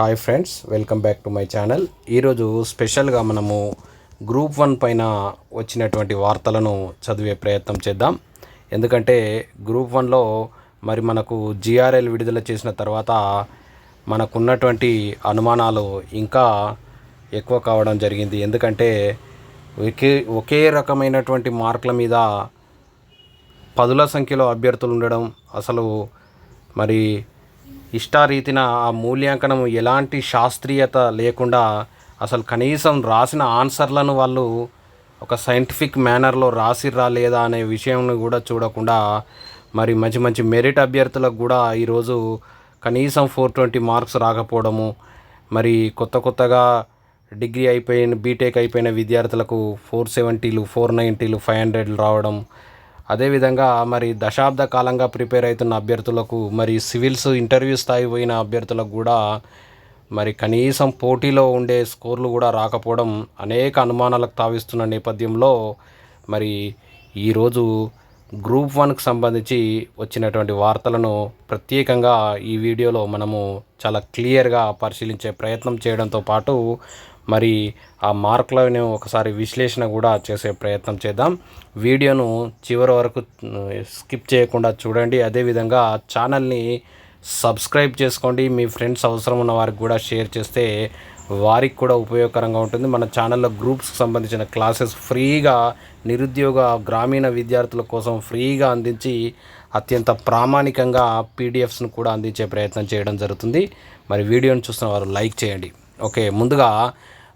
Hi friends welcome back to my channel ఈరోజు స్పెషల్గా మనము గ్రూప్ వన్ పైన వచ్చినటువంటి వార్తలను చదివే ప్రయత్నం చేద్దాం. ఎందుకంటే గ్రూప్ వన్లో మరి మనకు జిఆర్ఎల్ విడుదల చేసిన తర్వాత మనకున్నటువంటి అనుమానాలు ఇంకా ఎక్కువ కావడం జరిగింది. ఎందుకంటే ఒకే ఒకే రకమైనటువంటి మార్కుల మీద పదుల సంఖ్యలో అభ్యర్థులు ఉండడం అసలు మరి ఇష్టారీతిన ఆ మూల్యాంకనం ఎలాంటి శాస్త్రీయత లేకుండా అసలు కనీసం రాసిన ఆన్సర్లను వాళ్ళు ఒక సైంటిఫిక్ మేనర్లో రాసిర్రా లేదా అనే విషయం కూడా చూడకుండా మరి మంచి మంచి మెరిట్ అభ్యర్థులకు కూడా ఈరోజు కనీసం ఫోర్ ట్వంటీ మార్క్స్ రాకపోవడము మరి కొత్త కొత్తగా డిగ్రీ అయిపోయిన బీటెక్ అయిపోయిన విద్యార్థులకు ఫోర్ సెవెంటీలు ఫోర్ నైంటీలు ఫైవ్ హండ్రెడ్లు రావడం అదేవిధంగా మరి దశాబ్ద కాలంగా ప్రిపేర్ అవుతున్న అభ్యర్థులకు మరి సివిల్స్ ఇంటర్వ్యూ స్థాయి పోయిన అభ్యర్థులకు కూడా మరి కనీసం పోటీలో ఉండే స్కోర్లు కూడా రాకపోవడం అనేక అనుమానాలకు తావిస్తున్న నేపథ్యంలో మరి ఈరోజు గ్రూప్ వన్కి సంబంధించి వచ్చినటువంటి వార్తలను ప్రత్యేకంగా ఈ వీడియోలో మనము చాలా క్లియర్గా పరిశీలించే ప్రయత్నం చేయడంతో పాటు మరి ఆ మార్కులను ఒకసారి విశ్లేషణ కూడా చేసే ప్రయత్నం చేద్దాం. వీడియోను చివరి వరకు స్కిప్ చేయకుండా చూడండి. అదేవిధంగా ఛానల్ని సబ్స్క్రైబ్ చేసుకోండి. మీ ఫ్రెండ్స్ అవసరం ఉన్న వారికి కూడా షేర్ చేస్తే వారికి కూడా ఉపయోగకరంగా ఉంటుంది. మన ఛానల్లో గ్రూప్స్కి సంబంధించిన క్లాసెస్ ఫ్రీగా నిరుద్యోగ గ్రామీణ విద్యార్థుల కోసం ఫ్రీగా అందించి అత్యంత ప్రామాణికంగా పీడిఎఫ్స్ను కూడా అందించే ప్రయత్నం చేయడం జరుగుతుంది. మరి వీడియోని చూస్తున్న వారు లైక్ చేయండి. ఓకే ముందుగా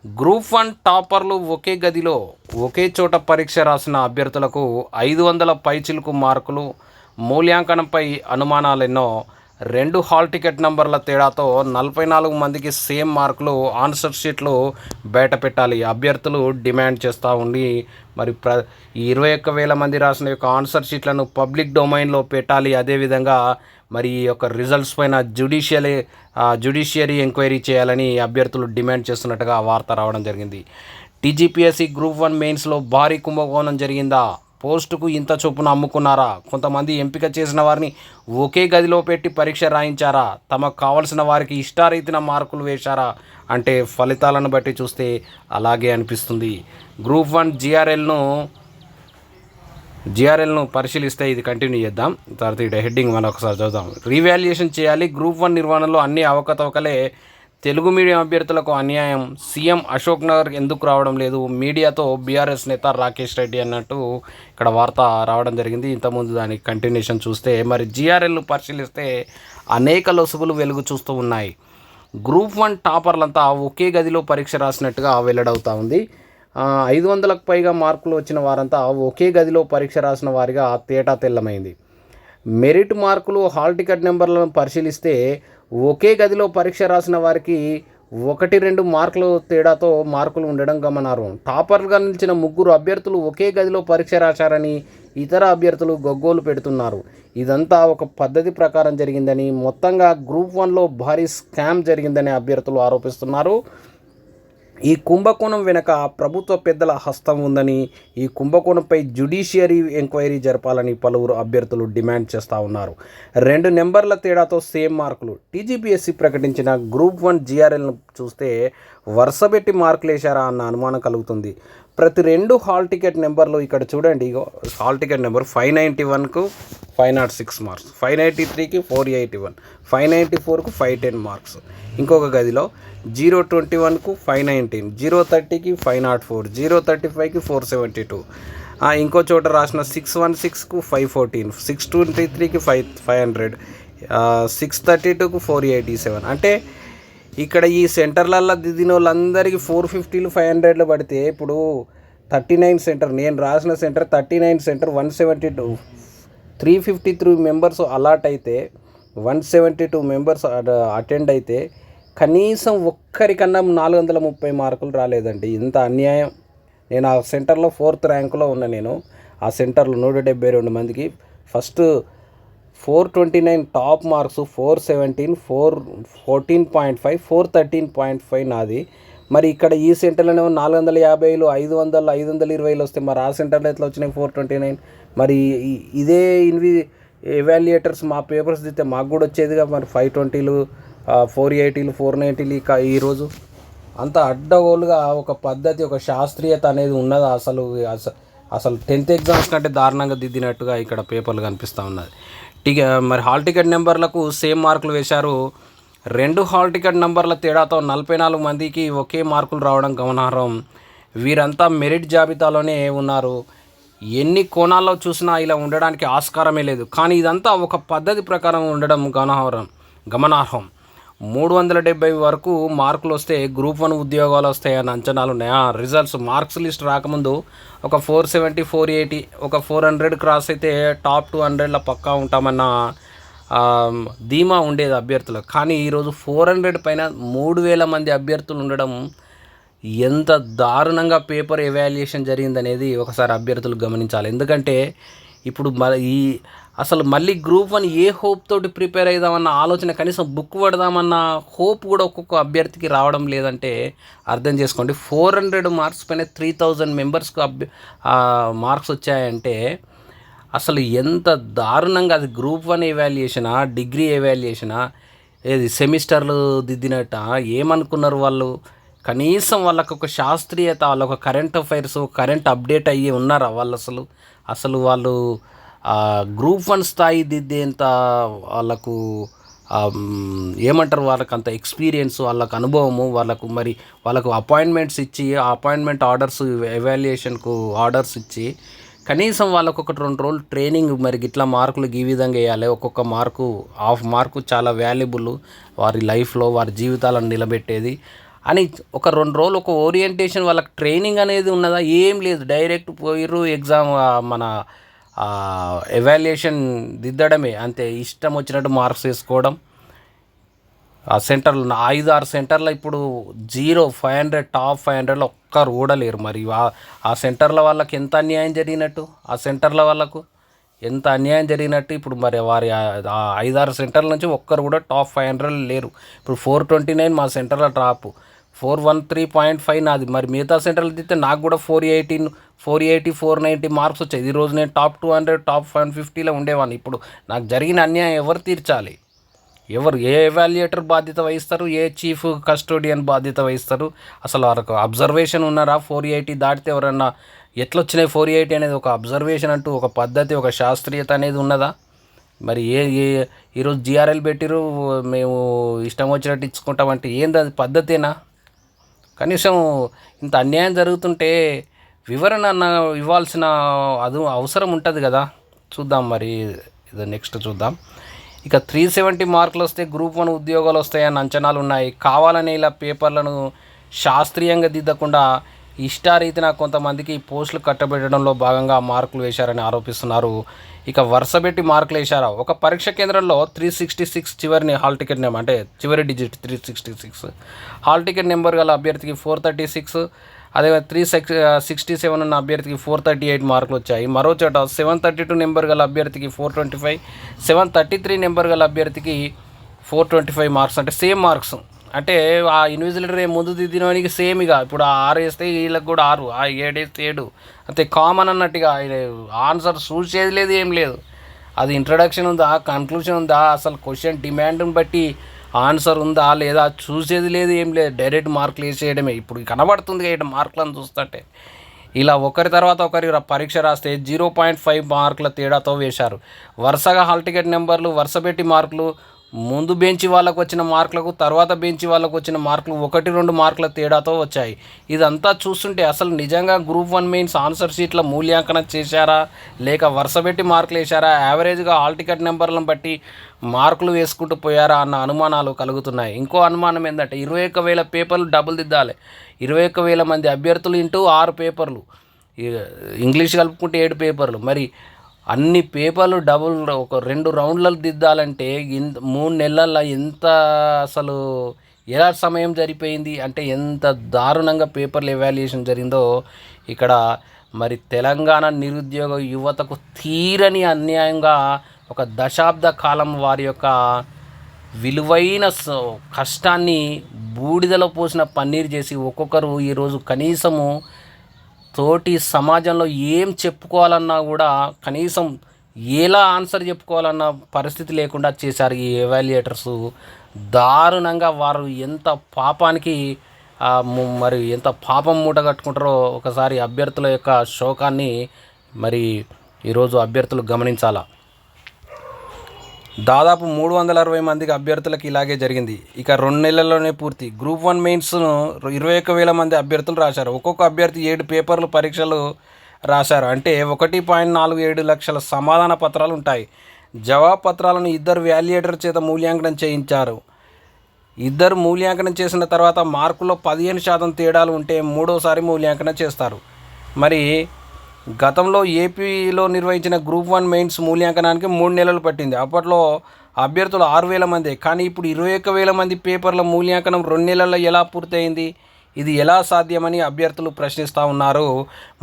గ్రూప్ వన్ టాపర్లు ఒకే గదిలో ఒకే చోట పరీక్ష రాసిన అభ్యర్థులకు ఐదు వందల పైచిలుకు మార్కులు మూల్యాంకనంపై అనుమానాలెన్నో రెండు హాల్ టికెట్ నంబర్ల తేడాతో నలభై నాలుగు మందికి సేమ్ మార్కులు ఆన్సర్ షీట్లు బయట పెట్టాలి. అభ్యర్థులు డిమాండ్ చేస్తూ ఉండి మరి ప్ర ఈ ఇరవై ఒక్క వేల మంది రాసిన యొక్క ఆన్సర్ షీట్లను పబ్లిక్ డొమైన్లో పెట్టాలి. అదేవిధంగా మరి ఈ యొక్క రిజల్ట్స్ పైన జ్యుడిషియల్ జ్యుడిషియరీ ఎంక్వైరీ చేయాలని అభ్యర్థులు డిమాండ్ చేస్తున్నట్టుగా వార్త రావడం జరిగింది. టీజీపీఎస్సీ గ్రూప్ వన్ మెయిన్స్లో భారీ కుంభకోణం జరిగిందా? పోస్టుకు ఇంత చొప్పున అమ్ముకున్నారా? కొంతమంది ఎంపిక చేసిన వారిని ఒకే గదిలో పెట్టి పరీక్ష రాయించారా? తమకు కావలసిన వారికి ఇష్టారీతిన మార్కులు వేశారా? అంటే ఫలితాలను బట్టి చూస్తే అలాగే అనిపిస్తుంది. గ్రూప్ వన్ జిఆర్ఎల్ను జిఆర్ఎల్ను పరిశీలిస్తే ఇది కంటిన్యూ చేద్దాం. తర్వాత ఇక్కడ హెడ్డింగ్ మనం ఒకసారి చూద్దాం రీవాల్యుయేషన్ చేయాలి. గ్రూప్ వన్ నిర్వహణలో అన్ని అవకతవకలే. తెలుగు మీడియం అభ్యర్థులకు అన్యాయం. సీఎం అశోక్ నగర్ ఎందుకు రావడం లేదు? మీడియాతో బీఆర్ఎస్ నేత రాకేష్ రెడ్డి అన్నట్టు ఇక్కడ వార్త రావడం జరిగింది. ఇంతకుముందు దానికి కంటిన్యూషన్ చూస్తే మరి జిఆర్ఎల్ను పరిశీలిస్తే అనేక లొసుగులు వెలుగు చూస్తూ ఉన్నాయి. గ్రూప్ వన్ టాపర్లంతా ఒకే గదిలో పరీక్ష రాసినట్టుగా వెల్లడవుతా ఉంది. ఐదు వందలకు పైగా మార్కులు వచ్చిన వారంతా ఒకే గదిలో పరీక్ష రాసిన వారిగా తేటా తెల్లమైంది. మెరిట్ మార్కులు హాల్ టికెట్ నెంబర్లను పరిశీలిస్తే ఒకే గదిలో పరీక్ష రాసిన వారికి ఒకటి రెండు మార్కులు తేడాతో మార్కులు ఉండడం గమనార్హం. టాపర్గా నిలిచిన ముగ్గురు అభ్యర్థులు ఒకే గదిలో పరీక్ష రాశారని ఇతర అభ్యర్థులు గొగ్గోలు పెడుతున్నారు. ఇదంతా ఒక పద్ధతి ప్రకారం జరిగిందని మొత్తంగా గ్రూప్ వన్లో భారీ స్కామ్ జరిగిందని అభ్యర్థులు ఆరోపిస్తున్నారు. ఈ కుంభకోణం వెనక ప్రభుత్వ పెద్దల హస్తం ఉందని ఈ కుంభకోణంపై జ్యుడిషియరీ ఎంక్వైరీ జరపాలని పలువురు అభ్యర్థులు డిమాండ్ చేస్తూ ఉన్నారు. రెండు నెంబర్ల తేడాతో సేమ్ మార్కులు. టీజీపీఎస్సీ ప్రకటించిన గ్రూప్ వన్ జీఆర్ఎల్ను చూస్తే వరుసపెట్టి మార్కులు వేశారా అన్న అనుమానం కలుగుతుంది. ప్రతి రెండు హాల్ టికెట్ నెంబర్లు ఇక్కడ చూడండి hall ticket number five ninety వన్కు five not six marks five ninety త్రీకి four eighty one five ninety ఫోర్కు ఫైవ్ టెన్ మార్క్స్. ఇంకొక గదిలో జీరో ట్వంటీ వన్కు ఫైవ్ నైన్టీన్ జీరో థర్టీకి five not four zero thirty ఫైవ్కి four seventy two. ఇంకో చోట రాసిన six one సిక్స్కు ఫైవ్ ఫోర్టీన్ సిక్స్ ట్వంటీ త్రీకి five five hundred six thirty టూకు four eighty seven. అంటే ఇక్కడ ఈ సెంటర్లల్లో దిదిన వాళ్ళందరికీ ఫోర్ ఫిఫ్టీలు ఫైవ్ హండ్రెడ్లు పడితే ఇప్పుడు థర్టీ నైన్ సెంటర్ నేను రాసిన centre thirty nine centre one seventy two. Three fifty three members allot అయితే one seventy two members attend అయితే కనీసం ఒక్కరికన్నా నాలుగు వందల ముప్పై మార్కులు రాలేదండి. ఇంత అన్యాయం. నేను ఆ సెంటర్లో ఫోర్త్ ర్యాంకులో ఉన్నా నేను. ఆ సెంటర్లో నూట డెబ్బై రెండు మందికి first four twenty nine top marks four seventeen four fourteen point five four thirteen point five నాది. మరి ఇక్కడ ఈ సెంటర్లోనే నాలుగు వందల యాభైలు ఐదు వందలు ఐదు వందల ఇరవైలు వస్తే మరి ఆ సెంటర్లో ఎట్లా వచ్చినాయి ఫోర్ ట్వంటీ నైన్? మరి ఇదే ఇన్వి ఎవాల్యుయేటర్స్ మా పేపర్స్ దిస్తే మాకు కూడా వచ్చేదిగా మరి ఫైవ్ ట్వంటీలు ఫోర్ ఎయిటీలు ఫోర్ నైంటీలు ఇక ఈరోజు అంత అడ్డగోలుగా ఒక పద్ధతి ఒక శాస్త్రీయత అనేది ఉన్నది అసలు అసలు టెన్త్ ఎగ్జామ్స్ కంటే దారుణంగా దిద్దినట్టుగా ఇక్కడ పేపర్లు కనిపిస్తూ ఉన్నది. టికె మరి హాల్ టికెట్ నెంబర్లకు సేమ్ మార్కులు వేశారు. రెండు హాల్ టికెట్ నెంబర్ల తేడాతో నలభై నాలుగు మందికి ఒకే మార్కులు రావడం గమనార్హం. వీరంతా మెరిట్ జాబితాలోనే ఉన్నారు. ఎన్ని కోణాల్లో చూసినా ఇలా ఉండడానికి ఆస్కారమే లేదు. కానీ ఇదంతా ఒక పద్ధతి ప్రకారం ఉండడం గమనార్హం గమనార్హం. మూడు వందల డెబ్బై వరకు మార్కులు వస్తే గ్రూప్ వన్ ఉద్యోగాలు వస్తాయన్న అంచనాలు ఉన్నాయి? రిజల్ట్స్ మార్క్స్ లిస్ట్ రాకముందు ఒక ఫోర్ సెవెంటీ ఫోర్ ఎయిటీ ఒక ఫోర్ హండ్రెడ్ క్రాస్ అయితే టాప్ టూ హండ్రెడ్లో పక్కా ఉంటామన్న ధీమా ఉండేది అభ్యర్థులు కానీ ఈరోజు ఫోర్ హండ్రెడ్ పైన మూడు వేల మంది అభ్యర్థులు ఉండడం ఎంత దారుణంగా పేపర్ ఎవాల్యుయేషన్ జరిగిందనేది ఒకసారి అభ్యర్థులు గమనించాలి. ఎందుకంటే ఇప్పుడు మన ఈ అసలు మళ్ళీ గ్రూప్ వన్ ఏ హోప్ తోటి ప్రిపేర్ అవుదామన్న ఆలోచన కనీసం బుక్ పడదామన్న హోప్ కూడా ఒక్కొక్క అభ్యర్థికి రావడం లేదంటే అర్థం చేసుకోండి. ఫోర్ హండ్రెడ్ మార్క్స్ పైన త్రీ థౌజండ్ మెంబర్స్కు అభ్య మార్క్స్ వచ్చాయంటే అసలు ఎంత దారుణంగా అది గ్రూప్ వన్ ఎవాల్యుయేషనా డిగ్రీ ఎవాల్యుయేషనా ఏది సెమిస్టర్లు దిద్దినట్ట ఏమనుకున్నారు వాళ్ళు? కనీసం వాళ్ళకు ఒక శాస్త్రీయత వాళ్ళకు ఒక కరెంట్ అఫైర్స్ కరెంట్ అప్డేట్ అయ్యి ఉన్నారా వాళ్ళు అసలు? అసలు వాళ్ళు గ్రూప్ వన్ స్థాయి దిద్దేంత వాళ్ళకు ఏమంటారు వాళ్ళకి అంత ఎక్స్పీరియన్స్ వాళ్ళకు అనుభవము వాళ్ళకు మరి వాళ్ళకు అపాయింట్మెంట్స్ ఇచ్చి ఆ అపాయింట్మెంట్ ఆర్డర్స్ ఎవాల్యుయేషన్కు ఆర్డర్స్ ఇచ్చి కనీసం వాళ్ళకు ఒకటి రెండు రోజులు ట్రైనింగ్ మరి ఇట్లా మార్కులు ఈ విధంగా వేయాలి. ఒక్కొక్క మార్కు హాఫ్ మార్కు చాలా వాల్యుబుల్ వారి లైఫ్లో వారి జీవితాలను నిలబెట్టేది అని ఒక రెండు రోజులు ఒక ఓరియంటేషన్ వాళ్ళకి ట్రైనింగ్ అనేది ఉన్నదా? ఏం లేదు. డైరెక్ట్ పోయిర్రు ఎగ్జామ్ మన ఎవాల్యుయేషన్ దిద్దడమే. అంతే ఇష్టం వచ్చినట్టు మార్క్స్ వేసుకోవడం. ఆ సెంటర్లు ఐదు ఆరు సెంటర్లో ఇప్పుడు zero five hundred top five హండ్రెడ్లో ఒక్కరు కూడా లేరు మరి. ఆ- ఆ సెంటర్ల వాళ్ళకి ఎంత అన్యాయం జరిగినట్టు? ఆ సెంటర్ల వాళ్ళకు ఎంత అన్యాయం జరిగినట్టు? ఇప్పుడు మరి వారి ఐదారు సెంటర్ల నుంచి ఒక్కరు కూడా టాప్ ఫైవ్ హండ్రెడ్ లేరు. ఇప్పుడు ఫోర్ ట్వంటీ నైన్ మా సెంటర్లో top four one three point five నాది. మరి మిగతా సెంటర్లు తీస్తే నాకు కూడా four eighteen four eighty four ninety marks వచ్చాయి. ఈరోజు నేను top two hundred top one ఫిఫ్టీలో ఉండేవాడిని ఇప్పుడు నాకు జరిగిన అన్యాయం ఎవరు తీర్చాలి? ఎవరు ఏ ఎవాల్యుయేటర్ బాధ్యత వహిస్తారు? ఏ చీఫ్ కస్టోడియన్ బాధ్యత వహిస్తారు? అసలు వాళ్ళకు అబ్జర్వేషన్ ఉన్నారా? ఫోర్ ఎయిటీ దాటితే ఎవరన్నా ఎట్లా వచ్చినాయి ఫోర్ ఎయిటీ అనేది? ఒక అబ్జర్వేషన్ అంటూ ఒక పద్ధతి ఒక శాస్త్రీయత అనేది ఉన్నదా? మరి ఏ ఏ ఈరోజు జిఆర్ఎల్ పెట్టిరు మేము ఇష్టం వచ్చినట్టు ఇచ్చుకుంటామంటే ఏంది అది? పద్ధతేనా? కనీసం ఇంత అన్యాయం జరుగుతుంటే వివరణ అన్న ఇవ్వాల్సిన అది అవసరం ఉంటుంది కదా. చూద్దాం మరి ఇది నెక్స్ట్ చూద్దాం. ఇక త్రీ సెవెంటీ మార్కులు వస్తే గ్రూప్ వన్ ఉద్యోగాలు వస్తాయని అంచనాలు ఉన్నాయి. కావాలని ఇలా పేపర్లను శాస్త్రీయంగా దిద్దకుండా ఇష్టారీతిన కొంతమందికి పోస్టులు కట్టబెట్టడంలో భాగంగా మార్కులు వేశారని ఆరోపిస్తున్నారు. ఇక వరుసపెట్టి మార్కులు వేశారా? ఒక పరీక్ష కేంద్రంలో త్రీ సిక్స్టీ సిక్స్ చివరిని హాల్ టికెట్ నెంబర్ అంటే చివరి digit three sixty six. Hall ticket number గల అభ్యర్థికి ఫోర్ థర్టీ సిక్స్. అదే త్రీ సిక్స్ సిక్స్టీ సెవెన్ ఉన్న అభ్యర్థికి ఫోర్ థర్టీ ఎయిట్ మార్కులు వచ్చాయి. మరో చోట సెవెన్ థర్టీ టూ నెంబర్ గల అభ్యర్థికి four twenty five. Seven thirty three number గల అభ్యర్థికి ఫోర్ ట్వంటీ ఫైవ్ మార్క్స్. అంటే సేమ్ మార్క్స్. అంటే ఆ ఇన్విజిలేటర్ ముందు దిద్దినవానికి సేమ్ ఇక. ఇప్పుడు ఆరు వేస్తే వీళ్ళకి కూడా ఆరు ఆ ఏడు వేస్తే ఏడు. అంతే కామన్ అన్నట్టుగా ఆన్సర్ చూసేది లేదు ఏం లేదు. అది ఇంట్రడక్షన్ ఉందా కన్క్లూషన్ ఉందా అసలు క్వశ్చన్ డిమాండ్ని బట్టి ఆన్సర్ ఉందా లేదా చూసేది లేదు ఏం లేదు. డైరెక్ట్ మార్కులు వేసేయడమే ఇప్పుడు కనబడుతుంది ఏడు మార్కులను చూస్తుంటే. ఇలా ఒకరి తర్వాత ఒకరి పరీక్ష రాస్తే జీరో పాయింట్ ఫైవ్ మార్కుల తేడాతో వేశారు. వరుసగా హాల్ టికెట్ నెంబర్లు వరుస పెట్టి మార్కులు ముందు బెంచి వాళ్ళకు వచ్చిన మార్కులకు తర్వాత బెంచి వాళ్ళకు వచ్చిన మార్కులు ఒకటి రెండు మార్కుల తేడాతో వచ్చాయి. ఇదంతా చూస్తుంటే అసలు నిజంగా గ్రూప్ వన్ మెయిన్స్ ఆన్సర్ షీట్ల మూల్యాంకనం చేశారా? లేక వరుసపెట్టి మార్కులు వేశారా? యావరేజ్గా హాల్ టికెట్ నెంబర్లను బట్టి మార్కులు వేసుకుంటూ పోయారా అన్న అనుమానాలు కలుగుతున్నాయి. ఇంకో అనుమానం ఏంటంటే ఇరవై ఒక్క వేల పేపర్లు డబ్బులు దిద్దాలి. ఇరవై ఒక్క వేల మంది అభ్యర్థులు ఇంటూ ఆరు పేపర్లు. ఇంగ్లీష్ కలుపుకుంటే ఏడు పేపర్లు. మరి అన్ని పేపర్లు డబుల్ ఒక రెండు రౌండ్లలో దిద్దాలంటే ఇంత మూడు నెలల్లో ఎంత అసలు ఎలా సమయం జరిపోయింది? అంటే ఎంత దారుణంగా పేపర్లు ఎవాల్యుయేషన్ జరిగిందో ఇక్కడ మరి తెలంగాణ నిరుద్యోగ యువతకు తీరని అన్యాయంగా ఒక దశాబ్ద కాలం వారి యొక్క విలువైన స- కష్టాన్ని బూడిదలో పోసిన పన్నీర్ చేసి ఒక్కొక్కరు ఈరోజు కనీసము తోటి సమాజంలో ఏం చెప్పుకోవాలన్నా కూడా కనీసం ఎలా ఆన్సర్ చెప్పుకోవాలన్న పరిస్థితి లేకుండా చేశారు ఈ ఎవాల్యుయేటర్స్. దారుణంగా వారు ఎంత పాపానికి మరి ఎంత పాపం మూట కట్టుకుంటారో ఒకసారి అభ్యర్థుల యొక్క శోకాన్ని మరి ఈరోజు అభ్యర్థులు గమనించాలా? దాదాపు మూడు వందల అరవై మందికి అభ్యర్థులకు ఇలాగే జరిగింది. ఇక రెండు నెలల్లోనే పూర్తి. గ్రూప్ వన్ మెయిన్స్ను ఇరవై ఒక్క వేల మంది అభ్యర్థులు రాశారు. ఒక్కొక్క అభ్యర్థి ఏడు పేపర్లు పరీక్షలు రాశారు. అంటే ఒకటి పాయింట్ నాలుగు ఏడు లక్షల సమాధాన పత్రాలు ఉంటాయి. జవాబు పత్రాలను ఇద్దరు వాల్యుయేటర్ చేత మూల్యాంకనం చేయించారు. ఇద్దరు మూల్యాంకనం చేసిన తర్వాత మార్కులో పదిహేను శాతం తేడాలు ఉంటే మూడోసారి మూల్యాంకనం చేస్తారు. మరి గతంలో ఏపీలో నిర్వహించిన గ్రూప్ వన్ మెయిన్స్ మూల్యాంకనానికి మూడు నెలలు పట్టింది. అప్పట్లో అభ్యర్థులు ఆరు వేల మంది. కానీ ఇప్పుడు ఇరవై ఒక్క వేల మంది పేపర్ల మూల్యాంకనం రెండు నెలల్లో ఎలా పూర్తయింది? ఇది ఎలా సాధ్యమని అభ్యర్థులు ప్రశ్నిస్తూ ఉన్నారు.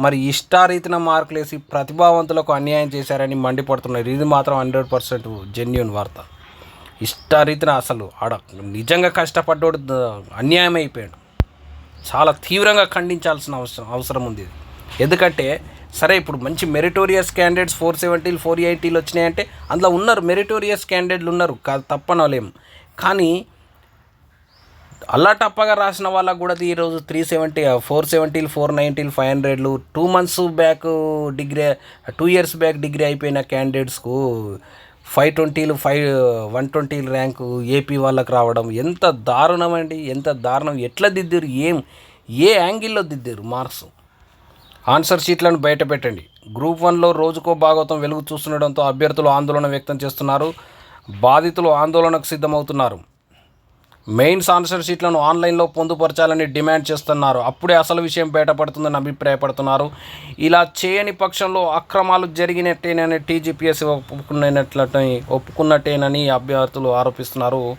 మరి ఇష్టారీతిన మార్కులు వేసి ప్రతిభావంతులకు అన్యాయం చేశారని మండిపడుతున్నారు. ఇది మాత్రం హండ్రెడ్ పర్సెంట్ జెన్యున్ వార్త. ఇష్టారీతిన అసలు ఆడ నిజంగా కష్టపడ్డోడు అన్యాయం అయిపోయాడు చాలా తీవ్రంగా ఖండించాల్సిన అవసరం అవసరం ఉంది ఎందుకంటే సరే ఇప్పుడు మంచి మెరిటోరియస్ క్యాండిడేట్స్ ఫోర్ సెవెంటీలు ఫోర్ ఎయిటీలు వచ్చినాయంటే అందులో ఉన్నారు మెరిటోరియస్ క్యాండిడేట్లు ఉన్నారు కాదు తప్పనలేం. కానీ అల్లా టప్పగా రాసిన వాళ్ళకు కూడా ఈరోజు త్రీ సెవెంటీ ఫోర్ సెవెంటీలు ఫోర్ నైంటీలు five హండ్రెడ్లు two months back degree two years back degree అయిపోయిన క్యాండిడేట్స్కు ఫైవ్ ట్వంటీలు ఫైవ్ వన్ ట్వంటీలు ర్యాంకు ఏపీ వాళ్ళకి రావడం ఎంత దారుణం అండి ఎంత దారుణం. ఎట్లా దిద్దారు ఏం ఏ యాంగిల్లో దిద్దారు మార్క్స్? ఆన్సర్ షీట్లను బయట పెట్టండి. గ్రూప్ వన్లో రోజుకో భాగవతం వెలుగు చూస్తుండడంతో అభ్యర్థులు ఆందోళన వ్యక్తం చేస్తున్నారు. బాధితులు ఆందోళనకు సిద్ధమవుతున్నారు. మెయిన్స్ ఆన్సర్ షీట్లను ఆన్లైన్లో పొందుపరచాలని డిమాండ్ చేస్తున్నారు. అప్పుడే అసలు విషయం బయటపడుతుందని అభిప్రాయపడుతున్నారు. ఇలా చేయని పక్షంలో అక్రమాలు జరిగినట్టేనని టీజీపీఎస్ ఒప్పుకున్నట్లని ఒప్పుకున్నట్టేనని అభ్యర్థులు ఆరోపిస్తున్నారు.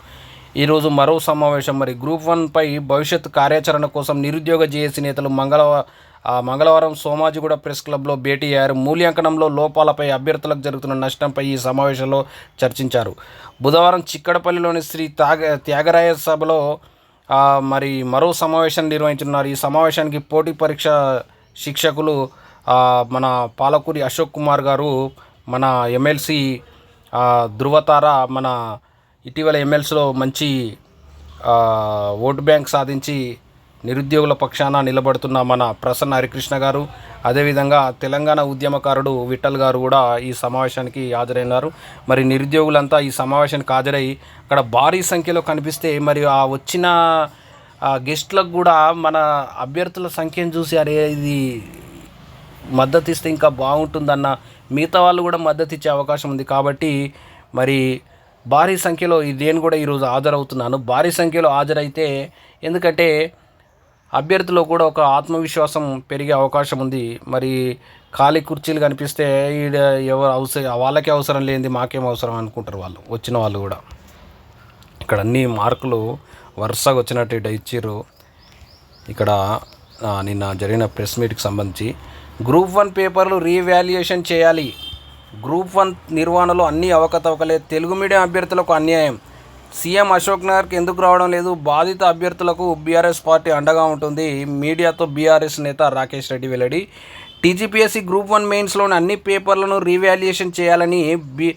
ఈరోజు మరో సమావేశం. మరి గ్రూప్ వన్పై భవిష్యత్ కార్యాచరణ కోసం నిరుద్యోగ జేఏసీ నేతలు మంగళవారం మంగళవారం సోమాజిగూడ ప్రెస్ క్లబ్లో భేటీ అయ్యారు. మూల్యాంకనంలో లోపాలపై అభ్యర్థులకు జరుగుతున్న నష్టంపై ఈ సమావేశంలో చర్చించారు. బుధవారం చిక్కడపల్లిలోని శ్రీ త్యాగ త్యాగరాయ సభలో మరి మరో సమావేశం నిర్వహించనున్నారు. ఈ సమావేశానికి పోటీ పరీక్ష శిక్షకులు మన పాలకూరి అశోక్ కుమార్ గారు మన ఎమ్మెల్సీ ధృవతార మన ఇటీవల ఎమ్మెల్సీలో మంచి ఓటు బ్యాంక్ సాధించి నిరుద్యోగుల పక్షాన నిలబడుతున్న మన ప్రసన్న హరికృష్ణ గారు అదేవిధంగా తెలంగాణ ఉద్యమకారుడు విఠల్ గారు కూడా ఈ సమావేశానికి హాజరైనారు. మరి నిరుద్యోగులంతా ఈ సమావేశానికి హాజరై అక్కడ భారీ సంఖ్యలో కనిపిస్తే మరి ఆ వచ్చిన ఆ గెస్ట్లకు కూడా మన అభ్యర్థుల సంఖ్యను చూసి అరే ఇది మద్దతు ఇస్తే ఇంకా బాగుంటుందన్న మిగతా వాళ్ళు కూడా మద్దతు ఇచ్చే అవకాశం ఉంది. కాబట్టి మరి భారీ సంఖ్యలో ఈ- నేను కూడా ఈరోజు హాజరవుతున్నాను. భారీ సంఖ్యలో హాజరైతే ఎందుకంటే అభ్యర్థిలో కూడా ఒక ఆత్మవిశ్వాసం పెరిగే అవకాశం ఉంది. మరి ఖాళీ కుర్చీలు కనిపిస్తే ఈడ ఎవరు అవసరం వాళ్ళకే అవసరం లేనిది మాకేం అవసరం అనుకుంటారు వాళ్ళు. వచ్చిన వాళ్ళు కూడా. ఇక్కడ అన్ని మార్కులు వరుసగా వచ్చినట్టు ఇటు ఇచ్చిర్రు. ఇక్కడ నిన్న జరిగిన ప్రెస్ మీట్కి సంబంధించి గ్రూప్ వన్ పేపర్లు రీవాల్యుయేషన్ చేయాలి. గ్రూప్ వన్ నిర్వహణలో అన్ని అవకతవకలే. తెలుగు మీడియం అభ్యర్థులకు అన్యాయం. సీఎం అశోక్ నగర్కి ఎందుకు రావడం లేదు? బాధిత అభ్యర్థులకు బీఆర్ఎస్ పార్టీ అండగా ఉంటుంది. మీడియాతో బీఆర్ఎస్ నేత రాకేష్ రెడ్డి వెల్లడి. టీజీపీఎస్సీ గ్రూప్ వన్ మెయిన్స్లోని అన్ని పేపర్లను రీవాల్యుయేషన్ చేయాలని బి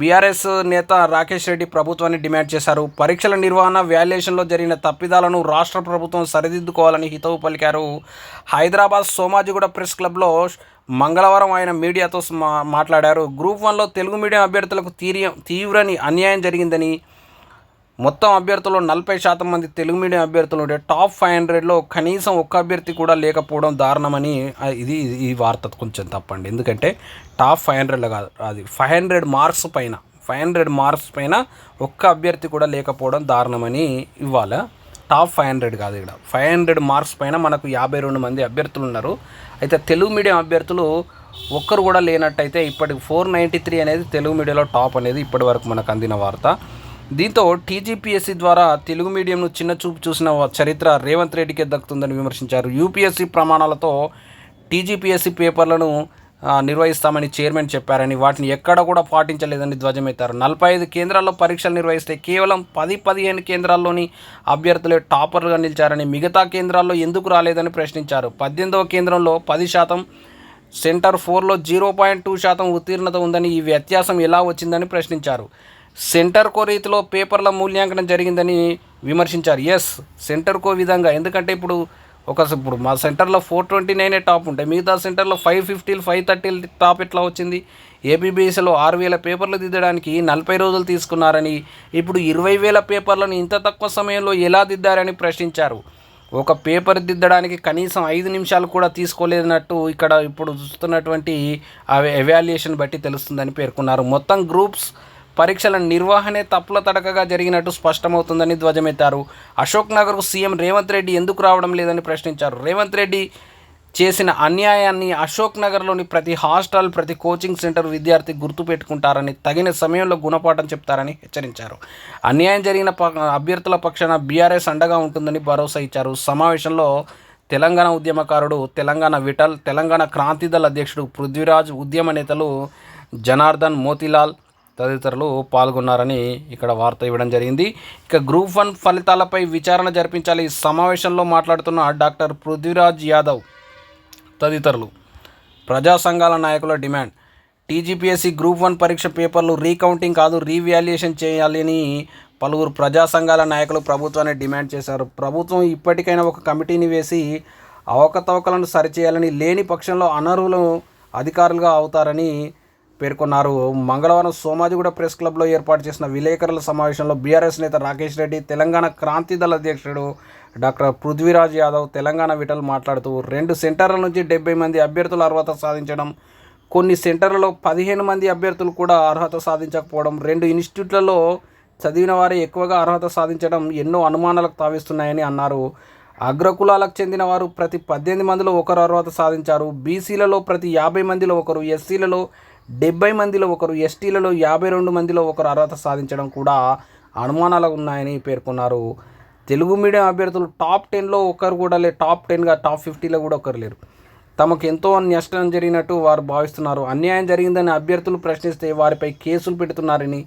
బీఆర్ఎస్ నేత రాకేష్ రెడ్డి ప్రభుత్వాన్ని డిమాండ్ చేశారు. పరీక్షల నిర్వహణ వ్యాల్యుయేషన్లో జరిగిన తప్పిదాలను రాష్ట్ర ప్రభుత్వం సరిదిద్దుకోవాలని హితవు పలికారు. హైదరాబాద్ సోమాజిగూడ ప్రెస్ క్లబ్లో మంగళవారం ఆయన మీడియాతో మాట్లాడారు. గ్రూప్ వన్లో తెలుగు మీడియం అభ్యర్థులకు తీవ్ర తీవ్రని అన్యాయం జరిగిందని మొత్తం అభ్యర్థుల్లో నలభై శాతం మంది తెలుగు మీడియం అభ్యర్థులు ఉంటే టాప్ ఫైవ్ హండ్రెడ్లో కనీసం ఒక్క అభ్యర్థి కూడా లేకపోవడం దారుణమని ఇది ఈ వార్త కొంచెం తప్పండి. ఎందుకంటే టాప్ ఫైవ్ హండ్రెడ్లో కాదు అది ఫైవ్ హండ్రెడ్ మార్క్స్ పైన ఫైవ్ హండ్రెడ్ మార్క్స్ పైన ఒక్క అభ్యర్థి కూడా లేకపోవడం దారుణమని ఇవ్వాలి. టాప్ ఫైవ్ హండ్రెడ్ కాదు ఇక్కడ. ఫైవ్ హండ్రెడ్ మార్క్స్ పైన మనకు యాభై రెండు మంది అభ్యర్థులు ఉన్నారు. అయితే తెలుగు మీడియం అభ్యర్థులు ఒక్కరు కూడా లేనట్టయితే ఇప్పటికి ఫోర్ నైంటీ త్రీ అనేది తెలుగు మీడియంలో టాప్ అనేది ఇప్పటి వరకు మనకు అందిన వార్త. దీంతో టీజీపీఎస్సీ ద్వారా తెలుగు మీడియంను చిన్న చూపు చూసిన చరిత్ర రేవంత్ రెడ్డికే దక్కుతుందని విమర్శించారు. యూపీఎస్సీ ప్రమాణాలతో టీజీపీఎస్సీ పేపర్లను నిర్వహిస్తామని చైర్మన్ చెప్పారని వాటిని ఎక్కడ కూడా పాటించలేదని ధ్వజమెత్తారు. నలభై ఐదు కేంద్రాల్లో పరీక్షలు నిర్వహిస్తే కేవలం పది పదిహేను కేంద్రాల్లోని అభ్యర్థులే టాపర్గా నిలిచారని మిగతా కేంద్రాల్లో ఎందుకు రాలేదని ప్రశ్నించారు. పద్దెనిమిదవ కేంద్రంలో పది శాతం సెంటర్ ఫోర్లో జీరో పాయింట్ టూ శాతం ఉత్తీర్ణత ఉందని ఈ వ్యత్యాసం ఎలా వచ్చిందని ప్రశ్నించారు. సెంటర్ కో రీతిలో పేపర్ల మూల్యాంకనం జరిగిందని విమర్శించారు. ఎస్ సెంటర్ కో విధంగా. ఎందుకంటే ఇప్పుడు ఒక ఇప్పుడు మా సెంటర్లో ఫోర్ ట్వంటీ నైనే టాప్ ఉంటాయి మిగతా సెంటర్లో ఫైవ్ ఫిఫ్టీలు ఫైవ్ థర్టీలు టాప్ ఎట్లా వచ్చింది? ఏబీబీఎస్లో ఆరు వేల పేపర్లు దిద్దడానికి నలభై రోజులు తీసుకున్నారని ఇప్పుడు ఇరవై వేల పేపర్లను ఇంత తక్కువ సమయంలో ఎలా దిద్దారని ప్రశ్నించారు. ఒక పేపర్ దిద్దడానికి కనీసం ఐదు నిమిషాలు కూడా తీసుకోలేదన్నట్టు ఇక్కడ ఇప్పుడు చూస్తున్నటువంటి ఎవాల్యుయేషన్ బట్టి తెలుస్తుందని పేర్కొన్నారు. మొత్తం గ్రూప్స్ పరీక్షల నిర్వహణే తప్పుల తడకగా జరిగినట్టు స్పష్టమవుతుందని ధ్వజమెత్తారు. అశోక్ నగర్కు సీఎం రేవంత్ రెడ్డి ఎందుకు రావడం లేదని ప్రశ్నించారు. రేవంత్ రెడ్డి చేసిన అన్యాయాన్ని అశోక్ నగర్లోని ప్రతి హాస్టల్ ప్రతి కోచింగ్ సెంటర్ విద్యార్థి గుర్తుపెట్టుకుంటారని తగిన సమయంలో గుణపాఠం చెప్తారని హెచ్చరించారు. అన్యాయం జరిగిన ప అభ్యర్థుల పక్షాన బీఆర్ఎస్ అండగా ఉంటుందని భరోసా ఇచ్చారు. సమావేశంలో తెలంగాణ ఉద్యమకారుడు తెలంగాణ విఠల్ తెలంగాణ క్రాంతిదళ అధ్యక్షుడు పృథ్వీరాజ్ ఉద్యమ నేతలు జనార్దన్ మోతిలాల్ తదితరులు పాల్గొన్నారని ఇక్కడ వార్త ఇవ్వడం జరిగింది. ఇక గ్రూప్ వన్ ఫలితాలపై విచారణ జరిపించాలి ఈ సమావేశంలో మాట్లాడుతున్న డాక్టర్ పృథ్వీరాజ్ యాదవ్ తదితరులు. ప్రజా సంఘాల నాయకుల డిమాండ్. టీజీపీఎస్సీ గ్రూప్ వన్ పరీక్ష పేపర్లు రీకౌంటింగ్ కాదు రీవాల్యుయేషన్ చేయాలని పలువురు ప్రజా సంఘాల నాయకులు ప్రభుత్వాన్ని డిమాండ్ చేశారు. ప్రభుత్వం ఇప్పటికైనా ఒక కమిటీని వేసి అవకతవకలను సరిచేయాలని లేని పక్షంలో అనర్హులు అధికారులుగా అవుతారని పేర్కొన్నారు. మంగళవారం సోమాజిగూడ ప్రెస్ క్లబ్లో ఏర్పాటు చేసిన విలేకరుల సమావేశంలో బీఆర్ఎస్ నేత రాకేష్ రెడ్డి తెలంగాణ క్రాంతి దళ అధ్యక్షుడు డాక్టర్ పృథ్వీరాజ్ యాదవ్ తెలంగాణ విటల్ మాట్లాడుతూ రెండు సెంటర్ల నుంచి డెబ్బై మంది అభ్యర్థులు అర్హత సాధించడం కొన్ని సెంటర్లలో పదిహేను మంది అభ్యర్థులు కూడా అర్హత సాధించకపోవడం రెండు ఇన్స్టిట్యూట్లలో చదివిన వారే ఎక్కువగా అర్హత సాధించడం ఎన్నో అనుమానాలకు తావిస్తున్నాయని అన్నారు. అగ్రకులాలకు చెందిన వారు ప్రతి పద్దెనిమిది మందిలో ఒకరు అర్హత సాధించారు. బీసీలలో ప్రతి యాభై మందిలో ఒకరు ఎస్సీలలో డెబ్బై మందిలో ఒకరు ఎస్టీలలో యాభై రెండు మందిలో ఒకరు అర్హత సాధించడం కూడా అనుమానాలు ఉన్నాయని పేర్కొన్నారు. తెలుగు మీడియం అభ్యర్థులు టాప్ టెన్లో ఒకరు కూడా లేరు టాప్ టెన్గా టాప్ ఫిఫ్టీలో కూడా ఒకరు లేరు. తమకు ఎంతో నష్టం జరిగినట్టు వారు భావిస్తున్నారు. అన్యాయం జరిగిందని అభ్యర్థులు ప్రశ్నిస్తే వారిపై కేసులు పెడుతున్నారని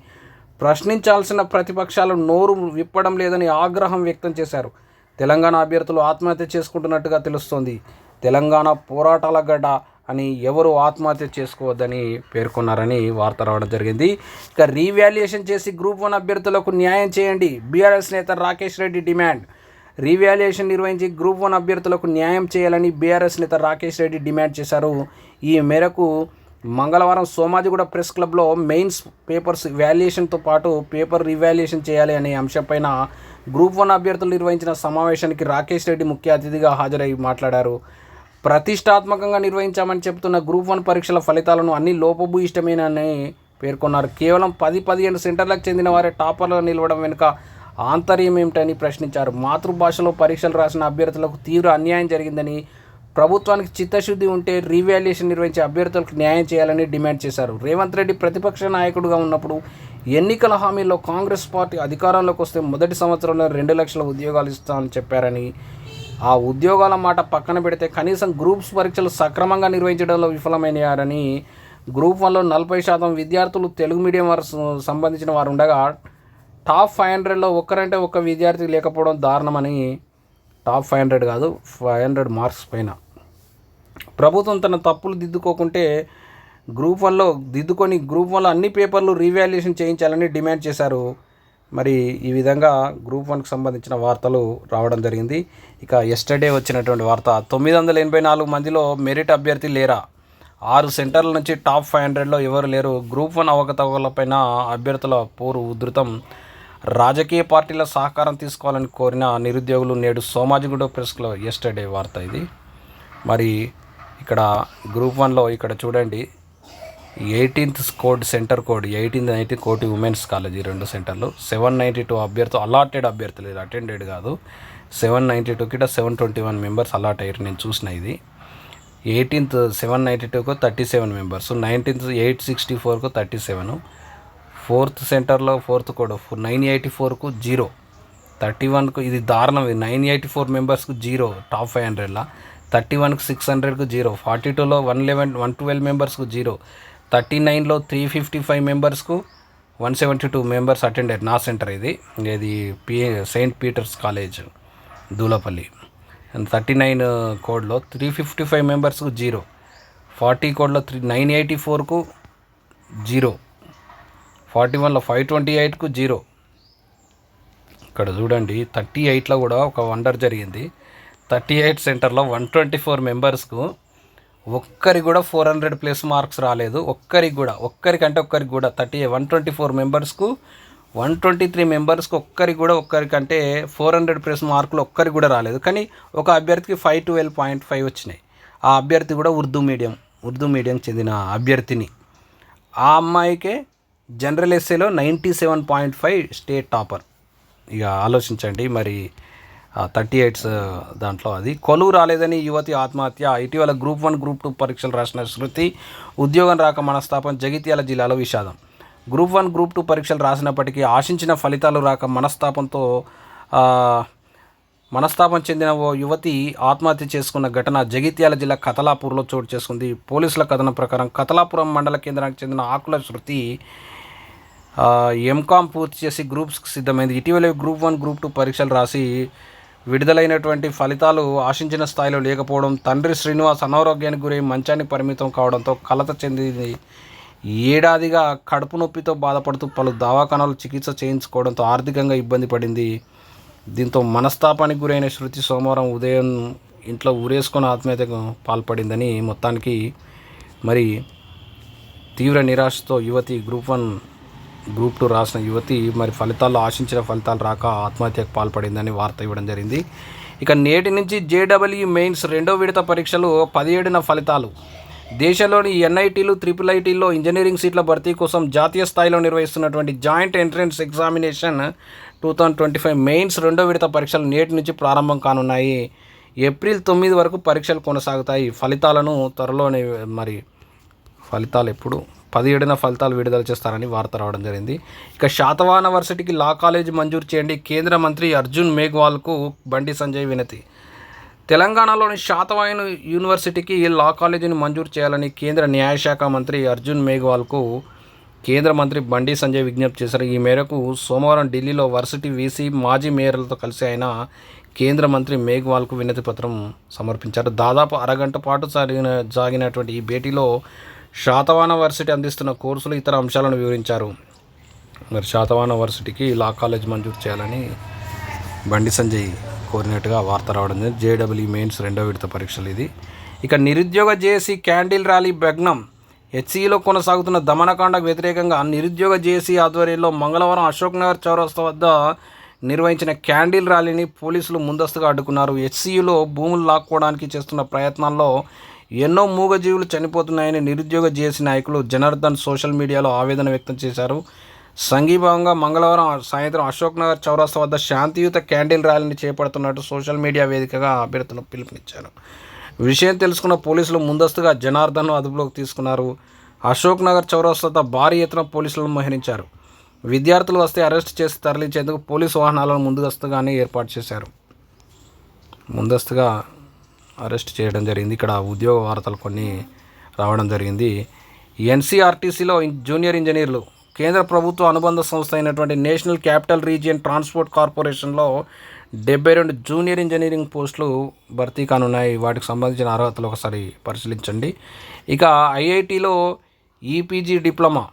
ప్రశ్నించాల్సిన ప్రతిపక్షాలు నోరు విప్పడం లేదని ఆగ్రహం వ్యక్తం చేశారు. తెలంగాణ అభ్యర్థులు ఆత్మహత్య చేసుకుంటున్నట్టుగా తెలుస్తోంది. తెలంగాణ పోరాటాల గడ్డ అని ఎవరు ఆత్మహత్య చేసుకోవద్దని పేర్కొన్నారని వార్త రావడం జరిగింది. ఇక రీవాల్యుయేషన్ చేసి గ్రూప్ వన్ అభ్యర్థులకు న్యాయం చేయండి. బీఆర్ఎస్ నేత రాకేష్ రెడ్డి డిమాండ్. రీవాల్యుయేషన్ నిర్వహించి గ్రూప్ వన్ అభ్యర్థులకు న్యాయం చేయాలని బీఆర్ఎస్ నేత రాకేష్ రెడ్డి డిమాండ్ చేశారు. ఈ మేరకు మంగళవారం సోమాజిగూడ ప్రెస్ క్లబ్లో మెయిన్స్ పేపర్స్ వాల్యుయేషన్తో పాటు పేపర్ రివాల్యుయేషన్ చేయాలి అనే అంశంపైన గ్రూప్ వన్ అభ్యర్థులు నిర్వహించిన సమావేశానికి రాకేష్ రెడ్డి ముఖ్య అతిథిగా హాజరై మాట్లాడారు. ప్రతిష్టాత్మకంగా నిర్వహించామని చెబుతున్న గ్రూప్ వన్ పరీక్షల ఫలితాలను అన్ని లోపభూయిష్టమేనని పేర్కొన్నారు. కేవలం పది పదిహేను సెంటర్లకు చెందిన వారే టాపర్లు నిలవడం వెనుక ఆంతర్యం ఏమిటని ప్రశ్నించారు. మాతృభాషలో పరీక్షలు రాసిన అభ్యర్థులకు తీవ్ర అన్యాయం జరిగిందని ప్రభుత్వానికి చిత్తశుద్ధి ఉంటే రీవాల్యుయేషన్ నిర్వహించే అభ్యర్థులకు న్యాయం చేయాలని డిమాండ్ చేశారు. రేవంత్ రెడ్డి ప్రతిపక్ష నాయకుడుగా ఉన్నప్పుడు ఎన్నికల హామీల్లో కాంగ్రెస్ పార్టీ అధికారంలోకి వస్తే మొదటి సంవత్సరంలో రెండు లక్షల ఉద్యోగాలు ఇస్తామని చెప్పారని ఆ ఉద్యోగాల మాట పక్కన పెడితే కనీసం గ్రూప్స్ పరీక్షలు సక్రమంగా నిర్వహించడంలో విఫలమైనారని గ్రూప్ వన్లో నలభై శాతం విద్యార్థులు తెలుగు మీడియం వారు సంబంధించిన వారు ఉండగా టాప్ ఫైవ్ హండ్రెడ్లో ఒక్కరంటే ఒక్క విద్యార్థి లేకపోవడం దారుణమని టాప్ ఫైవ్ హండ్రెడ్ కాదు ఫైవ్ హండ్రెడ్ మార్క్స్ పైన. ప్రభుత్వం తన తప్పులు దిద్దుకోకుంటే గ్రూప్ వన్లో దిద్దుకొని గ్రూప్ వన్లో అన్ని పేపర్లు రీవాల్యుయేషన్ చేయించాలని డిమాండ్ చేశారు. మరి ఈ విధంగా గ్రూప్ వన్కి సంబంధించిన వార్తలు రావడం జరిగింది. ఇక ఎస్టర్డే వచ్చినటువంటి వార్త తొమ్మిది వందల ఎనభై నాలుగు మందిలో మెరిట్ అభ్యర్థి లేరా? ఆరు సెంటర్ల నుంచి టాప్ ఫైవ్ హండ్రెడ్లో ఎవరు లేరు? గ్రూప్ వన్ అవకతవకలపైన అభ్యర్థుల పోరు ఉధృతం. రాజకీయ పార్టీల సహకారం తీసుకోవాలని కోరిన నిరుద్యోగులు నేడు సోమాజిగూడ ప్రెస్లో ఎస్టర్డే వార్త ఇది. మరి ఇక్కడ గ్రూప్ వన్లో ఇక్కడ చూడండి. Eighteenth code centre code eighteenth nineteenth Koti women's college ఈ రెండు సెంటర్లు సెవెన్ నైంటీ టూ అభ్యర్థులు అలాటెడ్ అభ్యర్థులు ఇది అటెండెడ్ కాదు. Seven ninety two కిట seven twenty one members allot అయ్యారు. నేను చూసిన ఇది. Eighteenth seven ninety టూకు thirty seven members nineteenth eight sixty ఫోర్కు థర్టీ సెవెన్ ఫోర్త్ సెంటర్లో ఫోర్త్ కోడ్ నైన్ ఎయిటీ ఫోర్కు జీరో థర్టీ వన్కు ఇది దారుణం. ఇది నైన్ ఎయిటీ ఫోర్ మెంబర్స్కు జీరో టాప్ ఫైవ్ హండ్రెడ్లో థర్టీ వన్కి సిక్స్ హండ్రెడ్కు జీరో ఫార్టీ టూలో వన్ లెవెన్ వన్ ట్వెల్వ్ మెంబర్స్కు జీరో థర్టీ నైన్లో three fifty five మెంబర్స్కు one seventy two members attended నా సెంటర్ ఇది. ఇది P saint Peter's college Dulapally. Thirty nine కోడ్లో త్రీ ఫిఫ్టీ ఫైవ్ మెంబర్స్కు జీరో. ఫార్టీ కోడ్లో త్రీ నైన్ ఎయిటీ ఫోర్కు జీరో. ఫార్టీ వన్లో ఫైవ్ ట్వంటీ ఎయిట్కు జీరో. ఇక్కడ చూడండి థర్టీ ఎయిట్లో కూడా ఒక వండర్ జరిగింది. థర్టీ ఎయిట్ సెంటర్లో వన్ ట్వంటీ ఫోర్ మెంబర్స్కు ఒక్కరికి కూడా ఫోర్ హండ్రెడ్ ప్లస్ మార్క్స్ రాలేదు. ఒక్కరికి కూడా ఒక్కరికంటే ఒక్కరికి కూడా థర్టీ వన్ ట్వంటీ ఫోర్ మెంబర్స్కు వన్ ట్వంటీ త్రీ మెంబర్స్కి ఒక్కరికి కూడా ఒక్కరికంటే ఫోర్ హండ్రెడ్ ప్లస్ మార్కులు ఒక్కరికి కూడా రాలేదు. కానీ ఒక అభ్యర్థికి ఫైవ్ ట్వెల్వ్ పాయింట్ ఫైవ్ వచ్చినాయి. ఆ అభ్యర్థి కూడా ఉర్దూ మీడియం ఉర్దూ మీడియం చెందిన అభ్యర్థిని. ఆ అమ్మాయికే general ఎస్ఏలో ninety seven point five state topper. ఇక ఆలోచించండి మరి థర్టీ ఎయిట్స్ దాంట్లో అది. కొలువు రాలేదని యువతి ఆత్మహత్య. ఇటీవల గ్రూప్ వన్ గ్రూప్ టూ పరీక్షలు రాసిన శృతి ఉద్యోగం రాక మనస్తాపం జగిత్యాల జిల్లాలో విషాదం. గ్రూప్ వన్ గ్రూప్ టూ పరీక్షలు రాసినప్పటికీ ఆశించిన ఫలితాలు రాక మనస్తాపంతో మనస్తాపం చెందిన ఓ యువతి ఆత్మహత్య చేసుకున్న ఘటన జగిత్యాల జిల్లా కతలాపూర్లో చోటు చేసుకుంది. పోలీసుల కథనం ప్రకారం కతలాపురం మండల కేంద్రానికి చెందిన ఆకుల శృతి ఎంకామ్ పూర్తి చేసి గ్రూప్స్కి సిద్ధమైంది. ఇటీవలే గ్రూప్ వన్ గ్రూప్ టూ పరీక్షలు రాసి విడుదలైనటువంటి ఫలితాలు ఆశించిన స్థాయిలో లేకపోవడం తండ్రి శ్రీనివాస్ అనారోగ్యానికి గురై మంచానికి పరిమితం కావడంతో కలత చెందింది. ఏడాదిగా కడుపు నొప్పితో బాధపడుతూ పలు దవాఖానాలు చికిత్స చేయించుకోవడంతో ఆర్థికంగా ఇబ్బంది పడింది. దీంతో మనస్తాపానికి గురైన శృతి సోమవారం ఉదయం ఇంట్లో ఊరేసుకొని ఆత్మహత్యకు పాల్పడిందని మొత్తానికి మరి తీవ్ర నిరాశతో యువతి గ్రూప్ వన్ గ్రూప్ టూ రాసిన యువతి మరి ఫలితాల్లో ఆశించిన ఫలితాలు రాక ఆత్మహత్యకు పాల్పడిందని వార్త ఇవ్వడం జరిగింది. ఇక నేటి నుంచి జేడబ్ల్యూ మెయిన్స్ రెండో విడత పరీక్షలు పదిహేడున ఫలితాలు. దేశంలోని ఎన్ఐటీలు త్రిపుల్ ఐటీల్లో ఇంజనీరింగ్ సీట్ల భర్తీ కోసం జాతీయ స్థాయిలో నిర్వహిస్తున్నటువంటి joint entrance examination two thousand twenty five mains రెండో విడత పరీక్షలు నేటి నుంచి ప్రారంభం కానున్నాయి. ఏప్రిల్ తొమ్మిది వరకు పరీక్షలు కొనసాగుతాయి. ఫలితాలను త్వరలోనే మరి ఫలితాలు ఎప్పుడు పదిహేడున ఫలితాలు విడుదల చేస్తారని వార్త రావడం జరిగింది. ఇక శాతవాహన వర్సిటీకి లా కాలేజ్ మంజూరు చేయండి కేంద్ర మంత్రి అర్జున్ మేఘ్వాల్కు బండి సంజయ్ వినతి. తెలంగాణలోని శాతవాహన యూనివర్సిటీకి లా కాలేజీని మంజూరు చేయాలని కేంద్ర న్యాయశాఖ మంత్రి అర్జున్ మేఘ్వాల్కు కేంద్ర మంత్రి బండి సంజయ్ విజ్ఞప్తి చేశారు. ఈ మేరకు సోమవారం ఢిల్లీలో వర్సిటీ వీసీ మాజీ మేయర్లతో కలిసి ఆయన కేంద్ర మంత్రి మేఘ్వాల్కు వినతి పత్రం సమర్పించారు. దాదాపు అరగంట పాటు సాగిన సాగినటువంటి ఈ భేటీలో శాతవాహన వర్సిటీ అందిస్తున్న కోర్సులు ఇతర అంశాలను వివరించారు. మరి శాతవాన వర్సిటీకి లా కాలేజ్ మంజూరు చేయాలని బండి సంజయ్ కోరినట్టుగా వార్త రావడం జరిగింది. జేడబ్ల్యూ మెయిన్స్ రెండో విడత పరీక్షలు ఇది. ఇక నిరుద్యోగ జేఏసీ క్యాండిల్ ర్యాలీ భగ్నం హెచ్సిలో కొనసాగుతున్న దమనకాండకు వ్యతిరేకంగా నిరుద్యోగ జేఏసీ ఆధ్వర్యంలో మంగళవారం అశోక్ నగర్ చౌరస్తా వద్ద నిర్వహించిన క్యాండిల్ ర్యాలీని పోలీసులు ముందస్తుగా అడ్డుకున్నారు. హెచ్సియులో భూములు లాక్కోవడానికి చేస్తున్న ప్రయత్నాల్లో ఎన్నో మూగజీవులు చనిపోతున్నాయని నిరుద్యోగ జేసీ నాయకులు జనార్దన్ సోషల్ మీడియాలో ఆవేదన వ్యక్తం చేశారు. సంఘీభావంగా మంగళవారం సాయంత్రం అశోక్ నగర్ చౌరస్తా వద్ద శాంతియుత క్యాండిల్ ర్యాలీని చేపడుతున్నట్టు సోషల్ మీడియా వేదికగా అభ్యర్థులకు పిలుపునిచ్చారు. విషయం తెలుసుకున్న పోలీసులు ముందస్తుగా జనార్దన్ను అదుపులోకి తీసుకున్నారు. అశోక్ నగర్ చౌరస్తా వద్ద భారీ ఎత్తున పోలీసులను మోహరించారు. విద్యార్థులు వస్తే అరెస్ట్ చేసి తరలించేందుకు పోలీసు వాహనాలను ముందస్తుగానే ఏర్పాటు చేశారు. ముందస్తుగా అరెస్ట్ చేయడం జరిగింది. ఇక్కడ ఉద్యోగ వార్తలు కొన్ని రావడం జరిగింది. ఎన్సీఆర్టీసీలో జూనియర్ ఇంజనీర్లు కేంద్ర ప్రభుత్వ అనుబంధ సంస్థ అయినటువంటి నేషనల్ క్యాపిటల్ రీజియన్ ట్రాన్స్పోర్ట్ కార్పొరేషన్లో డెబ్బై రెండు జూనియర్ ఇంజనీరింగ్ పోస్టులు భర్తీ కానున్నాయి. వాటికి సంబంధించిన అర్హతలు ఒకసారి పరిశీలించండి. ఇక ఐఐటిలో ఈపీజీ డిప్లొమా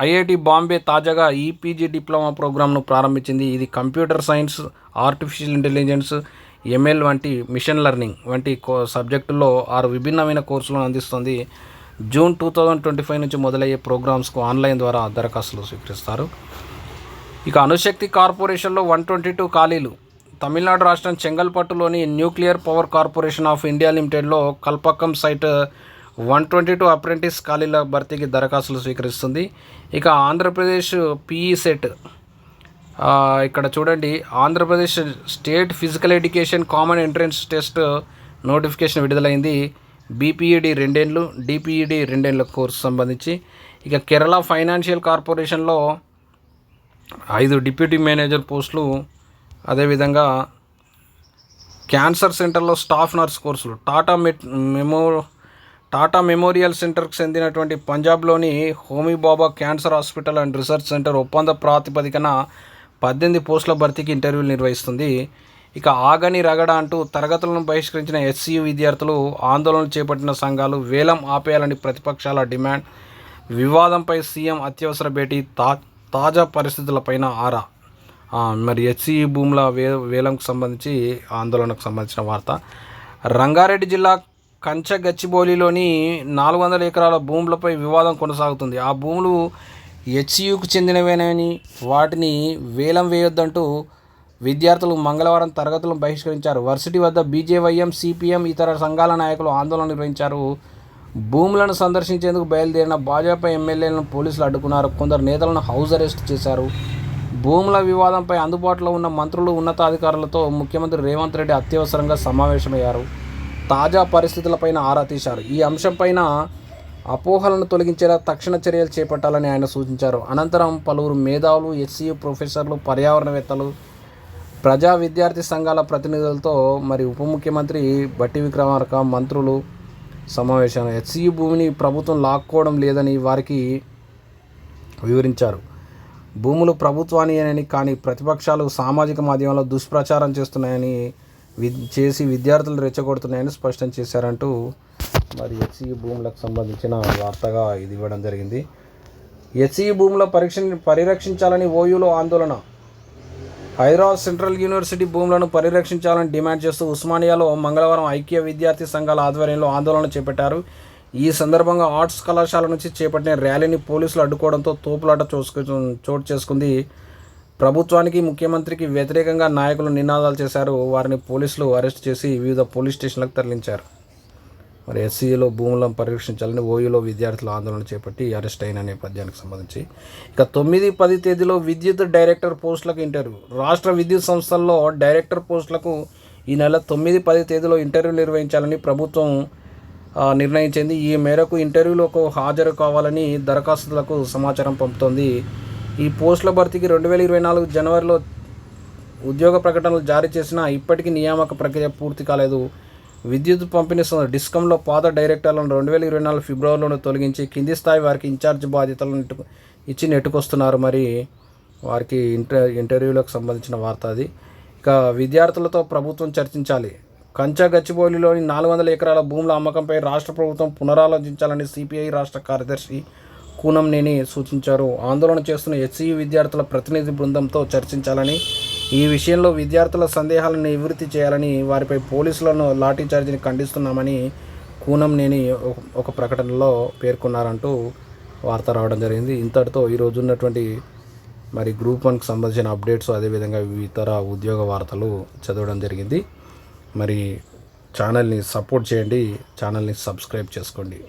ఐఐటి బాంబే తాజాగా ఈపీజీ డిప్లొమా ప్రోగ్రామ్ను ప్రారంభించింది. ఇది computer science artificial intelligence ML వంటి మిషన్ లెర్నింగ్ వంటి కో సబ్జెక్టుల్లో ఆరు విభిన్నమైన కోర్సులను అందిస్తుంది. June two thousand twenty five నుంచి మొదలయ్యే ప్రోగ్రామ్స్కు ఆన్లైన్ ద్వారా దరఖాస్తులు స్వీకరిస్తారు. ఇక అణుశక్తి కార్పొరేషన్లో వన్ ట్వంటీ టూ ఖాళీలు. తమిళనాడు రాష్ట్రం చెంగల్పట్టులోని nuclear power corporation of India లిమిటెడ్లో Kalpakkam site one twenty two apprentice ఖాళీల భర్తీకి దరఖాస్తులు స్వీకరిస్తుంది. ఇక ఆంధ్రప్రదేశ్ పీఈ సెట్ ఇక్కడ చూడండి Andhra Pradesh state physical education common entrance test notification విడుదలైంది. బీపీఈడి రెండేళ్ళు డిపిఈడి రెండేళ్ళ కోర్సు సంబంధించి. ఇక కేరళ ఫైనాన్షియల్ కార్పొరేషన్లో ఐదు డిప్యూటీ మేనేజర్ పోస్టులు అదేవిధంగా క్యాన్సర్ సెంటర్లో స్టాఫ్ నర్స్ కోర్సులు. Tata met memo Tata memorial సెంటర్కు చెందినటువంటి పంజాబ్లోని Homi Bhabha cancer hospital and research centre ఒప్పంద ప్రాతిపదికన పద్దెనిమిది పోస్టుల భర్తీకి ఇంటర్వ్యూలు నిర్వహిస్తుంది. ఇక ఆగని రగడ అంటూ తరగతులను బహిష్కరించిన ఎస్సీయు విద్యార్థులు ఆందోళనలు చేపట్టిన సంఘాలు వేలం ఆపేయాలని ప్రతిపక్షాల డిమాండ్. వివాదంపై సీఎం అత్యవసర భేటీ తా తాజా పరిస్థితులపైన ఆరా. మరి హెచ్సీ భూముల వే వేలంకు సంబంధించి ఆందోళనకు సంబంధించిన వార్త. రంగారెడ్డి జిల్లా కంచ గచ్చిబౌలిలోని నాలుగు వందల ఎకరాల భూములపై వివాదం కొనసాగుతుంది. ఆ భూములు హెచ్సియుకు చెందినవేనని వాటిని వేలం వేయొద్దంటూ విద్యార్థులు మంగళవారం తరగతులను బహిష్కరించారు. వర్సిటీ వద్ద బీజేవైఎం సిపిఎం ఇతర సంఘాల నాయకులు ఆందోళన నిర్వహించారు. భూములను సందర్శించేందుకు బయలుదేరిన భాజపా ఎమ్మెల్యేలను పోలీసులు అడ్డుకున్నారు. కొందరు నేతలను హౌస్ అరెస్ట్ చేశారు. భూముల వివాదంపై అందుబాటులో ఉన్న మంత్రులు ఉన్నతాధికారులతో ముఖ్యమంత్రి రేవంత్ రెడ్డి అత్యవసరంగా సమావేశమయ్యారు. తాజా పరిస్థితులపైన ఆరా తీశారు. ఈ అంశంపైన అపోహలను తొలగించేలా తక్షణ చర్యలు చేపట్టాలని ఆయన సూచించారు. అనంతరం పలువురు మేధావులు ఎస్సీయు ప్రొఫెసర్లు పర్యావరణవేత్తలు ప్రజా విద్యార్థి సంఘాల ప్రతినిధులతో మరి ఉప ముఖ్యమంత్రి బట్టి విక్రమార్క మంత్రులు సమావేశం హెచ్సియు భూమిని ప్రభుత్వం లాక్కోవడం లేదని వారికి వివరించారు. భూములు ప్రభుత్వానియేనని కానీ ప్రతిపక్షాలు సామాజిక మాధ్యమంలో దుష్ప్రచారం చేస్తున్నాయని చేసి విద్యార్థులు రెచ్చగొడుతున్నాయని స్పష్టం చేశారంటూ మరి హెచ్సియు భూములకు సంబంధించిన వార్తగా ఇది ఇవ్వడం జరిగింది. హెచ్సియు భూముల పరీక్ష పరిరక్షించాలని ఓయూలో ఆందోళన. హైదరాబాద్ సెంట్రల్ యూనివర్సిటీ భూములను పరిరక్షించాలని డిమాండ్ చేస్తూ ఉస్మానియాలో మంగళవారం ఐక్య విద్యార్థి సంఘాల ఆధ్వర్యంలో ఆందోళన చేపట్టారు. ఈ సందర్భంగా ఆర్ట్స్ కళాశాల నుంచి చేపట్టిన ర్యాలీని పోలీసులు అడ్డుకోవడంతో తోపులాట చూసుకు చోటు చేసుకుంది ప్రభుత్వానికి ముఖ్యమంత్రికి వ్యతిరేకంగా నాయకులు నినాదాలు చేశారు. వారిని పోలీసులు అరెస్ట్ చేసి వివిధ పోలీస్ స్టేషన్లకు తరలించారు. మరి ఎస్సీలో భూములను పరిరక్షించాలని ఓయూలో విద్యార్థులు ఆందోళన చేపట్టి అరెస్ట్ అయిన నేపథ్యానికి సంబంధించి ఇక తొమ్మిది పది తేదీలో విద్యుత్ డైరెక్టర్ పోస్టులకు ఇంటర్వ్యూ. రాష్ట్ర విద్యుత్ సంస్థల్లో డైరెక్టర్ పోస్టులకు ఈ నెల తొమ్మిది పది తేదీలో ఇంటర్వ్యూ నిర్వహించాలని ప్రభుత్వం నిర్ణయించింది. ఈ మేరకు ఇంటర్వ్యూలకు హాజరు కావాలని దరఖాస్తులకు సమాచారం పంపుతోంది ఈ పోస్టుల భర్తీకి రెండు వేల ఇరవై నాలుగు జనవరిలో ఉద్యోగ ప్రకటనలు జారీ చేసినా ఇప్పటికీ నియామక ప్రక్రియ పూర్తి కాలేదు. విద్యుత్ పంపిణీ సంస్థ డిస్కంలో పాత డైరెక్టర్లను రెండు వేల ఇరవై నాలుగు ఫిబ్రవరిలోనే తొలగించి కింది స్థాయి వారికి ఇన్ఛార్జ్ బాధ్యతలను ఇచ్చి నెట్టుకొస్తున్నారు. మరి వారికి ఇంటర్ ఇంటర్వ్యూలకు సంబంధించిన వార్త అది. ఇక విద్యార్థులతో ప్రభుత్వం చర్చించాలి. కంచ గచ్చిబౌలిలోని నాలుగు వందల ఎకరాల భూముల అమ్మకంపై రాష్ట్ర ప్రభుత్వం పునరాలోచించాలని సిపిఐ రాష్ట్ర కార్యదర్శి కూనంనేని సూచించారు. ఆందోళన చేస్తున్న హెచ్సియు విద్యార్థుల ప్రతినిధి బృందంతో చర్చించాలని ఈ విషయంలో విద్యార్థుల సందేహాలను నివృత్తి చేయాలని వారిపై పోలీసులను లాఠీచార్జిని ఖండిస్తున్నామని కూనంనేని ఒక- ఒక ప్రకటనలో పేర్కొన్నారంటూ వార్త రావడం జరిగింది. ఇంతటితో ఈరోజు ఉన్నటువంటి మరి గ్రూప్ వన్కి సంబంధించిన అప్డేట్స్ అదేవిధంగా ఇతర ఉద్యోగ వార్తలు చదవడం జరిగింది. మరి ఛానల్ని సపోర్ట్ చేయండి. ఛానల్ని సబ్స్క్రైబ్ చేసుకోండి.